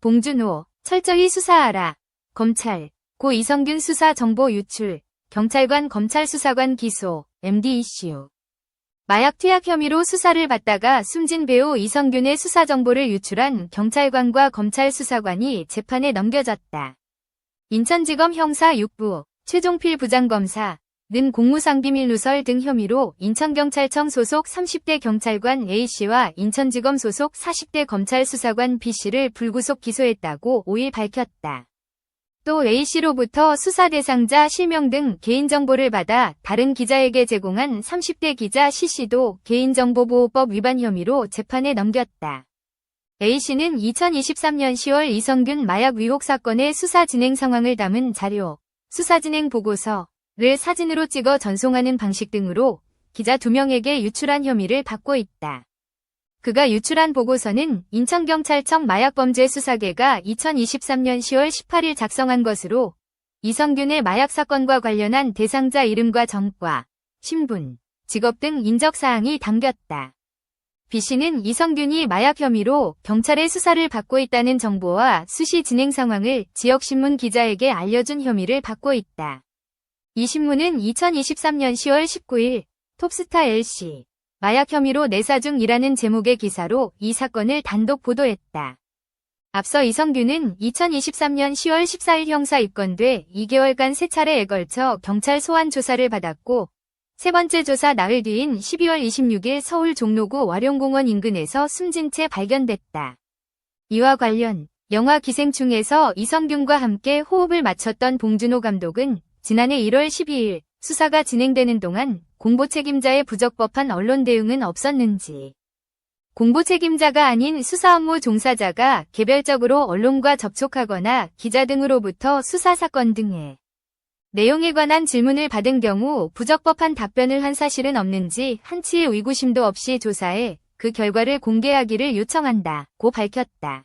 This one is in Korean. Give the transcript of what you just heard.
봉준호, 철저히 수사하라. 검찰, 고 이성균 수사 정보 유출, 경찰관 검찰 수사관 기소, MD 이슈. 마약 투약 혐의로 수사를 받다가 숨진 배우 이성균의 수사 정보를 유출한 경찰관과 검찰 수사관이 재판에 넘겨졌다. 인천지검 형사 6부, 최종필 부장검사, 는 공무상비밀 누설 등 혐의로 인천경찰청 소속 30대 경찰관 A씨와 인천지검 소속 40대 검찰 수사관 B씨를 불구속 기소했다고 5일 밝혔다. 또 A씨로부터 수사 대상자 실명 등 개인정보를 받아 다른 기자에게 제공한 30대 기자 C씨도 개인정보보호법 위반 혐의로 재판에 넘겼다. A씨는 2023년 10월 이성균 마약 위혹 사건의 수사 진행 상황을 담은 자료, 수사 진행 보고서, 를 사진으로 찍어 전송하는 방식 등으로 기자 2명에게 유출한 혐의를 받고 있다. 그가 유출한 보고서는 인천경찰청 마약범죄수사계가 2023년 10월 18일 작성한 것으로 이성균의 마약 사건과 관련한 대상자 이름과 정과, 신분, 직업 등 인적사항이 담겼다. B씨는 이성균이 마약 혐의로 경찰의 수사를 받고 있다는 정보와 수시 진행 상황을 지역신문 기자에게 알려준 혐의를 받고 있다. 이 신문은 2023년 10월 19일 톱스타 LC 마약 혐의로 내사 중이라는 제목의 기사로 이 사건을 단독 보도했다. 앞서 이성균은 2023년 10월 14일 형사 입건돼 2개월간 세 차례에 걸쳐 경찰 소환 조사를 받았고 세 번째 조사 나흘 뒤인 12월 26일 서울 종로구 와룡공원 인근에서 숨진 채 발견됐다. 이와 관련 영화 기생충에서 이성균과 함께 호흡을 맞췄던 봉준호 감독은 지난해 1월 12일 수사가 진행되는 동안 공보 책임자의 부적법한 언론 대응은 없었는지, 공보 책임자가 아닌 수사 업무 종사자가 개별적으로 언론과 접촉하거나 기자 등으로부터 수사 사건 등의 내용에 관한 질문을 받은 경우 부적법한 답변을 한 사실은 없는지 한치의 의구심도 없이 조사해 그 결과를 공개하기를 요청한다 고 밝혔다.